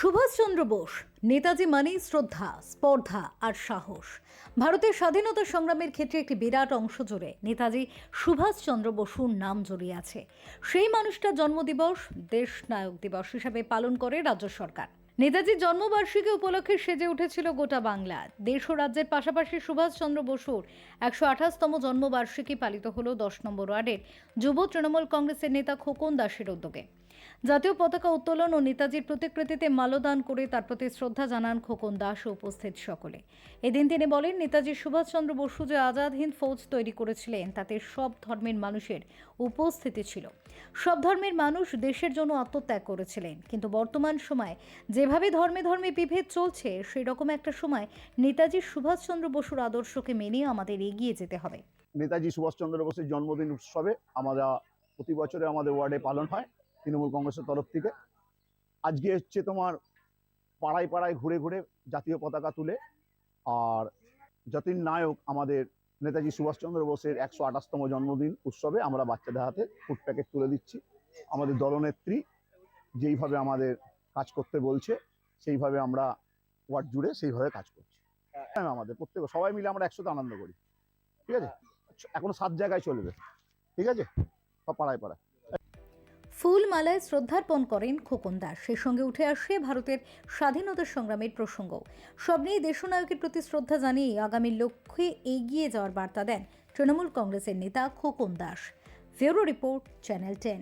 সুভাষচন্দ্র বোস, নেতাজি মানেই শ্রদ্ধা, স্পর্ধা আর সাহস। ভারতের স্বাধীনতা সংগ্রামের ক্ষেত্রে একটি বিরাট অংশ জুড়ে নেতাজি সুভাষচন্দ্র বসুর নাম জড়িয়ে আছে। সেই মানুষটা জন্মদিবস দেশ নায়ক দিবস হিসাবে পালন করে রাজ্য সরকার। নেতাজির জন্মবার্ষিকী উপলক্ষে সেজে উঠেছিল গোটা বাংলা। দেশ ও রাজ্যের পাশাপাশি সুভাষচন্দ্র বসুর একশো আঠাশতম জন্মবার্ষিকী পালিত হলো দশ নম্বর ওয়ার্ডের যুব তৃণমূল কংগ্রেসের নেতা খোকন দাসের উদ্যোগে। জাতীয় পতাকা উত্তোলন ও নেতাজির প্রতিকৃতিতে মালদান করে তার প্রতি শ্রদ্ধা জানান খোকন দাস উপস্থিত সকলে। এদিন তিনি বলেন, নেতাজি সুভাষচন্দ্র বসু যে আজাদ হিন্দ ফৌজ তৈরি করেছিলেন, তাতে সব ধর্মের মানুষের উপস্থিতি ছিল। সব ধর্মের মানুষ দেশের জন্য আত্মত্যাগ করেছিলেন। কিন্তু বর্তমান সময় যেভাবে ধর্মে ধর্মে বিভেদ চলছে সেই রকম একটা সময় নেতাজি সুভাষচন্দ্র বসুর আদর্শকে মেনে আমাদের এগিয়ে যেতে হবে। নেতাজি সুভাষচন্দ্র বোসের জন্মদিন উৎসবে আমরা প্রতি বছরে আমাদের ওয়ার্ডে পালন হয় তৃণমূল কংগ্রেসের তরফ থেকে। আজকে হচ্ছে তোমার পাড়ায় পাড়ায় ঘুরে ঘুরে জাতীয় পতাকা তুলে আর জাতির নায়ক আমাদের নেতাজি সুভাষচন্দ্র বোসের একশো আঠাশতম জন্মদিন উৎসবে আমরা বাচ্চাদের হাতে ফুড প্যাকেট তুলে দিচ্ছি। আমাদের দলনেত্রী যেইভাবে আমাদের কাজ করতে বলছে সেইভাবে আমরা ওয়ার্ড জুড়ে সেইভাবে কাজ করছি। হ্যাঁ। আমাদের প্রত্যেক সবাই মিলে আমরা একসাথে আনন্দ করি। ঠিক আছে? এখনও সাত জায়গায় চলবে ঠিক আছে? সব পাড়ায় পাড়ায়। ফুলমালায় শ্রদ্ধার্পণ করেন খোকন দাস। সেই সঙ্গে উঠে আসে ভারতের স্বাধীনতা সংগ্রামের প্রসঙ্গ সব নিয়ে দেশনায়কের প্রতি শ্রদ্ধা জানিয়ে আগামী লক্ষ্যে এগিয়ে যাওয়ার বার্তা দেন তৃণমূল কংগ্রেসের নেতা খোকন দাস। ফেরো রিপোর্ট চ্যানেল টেন।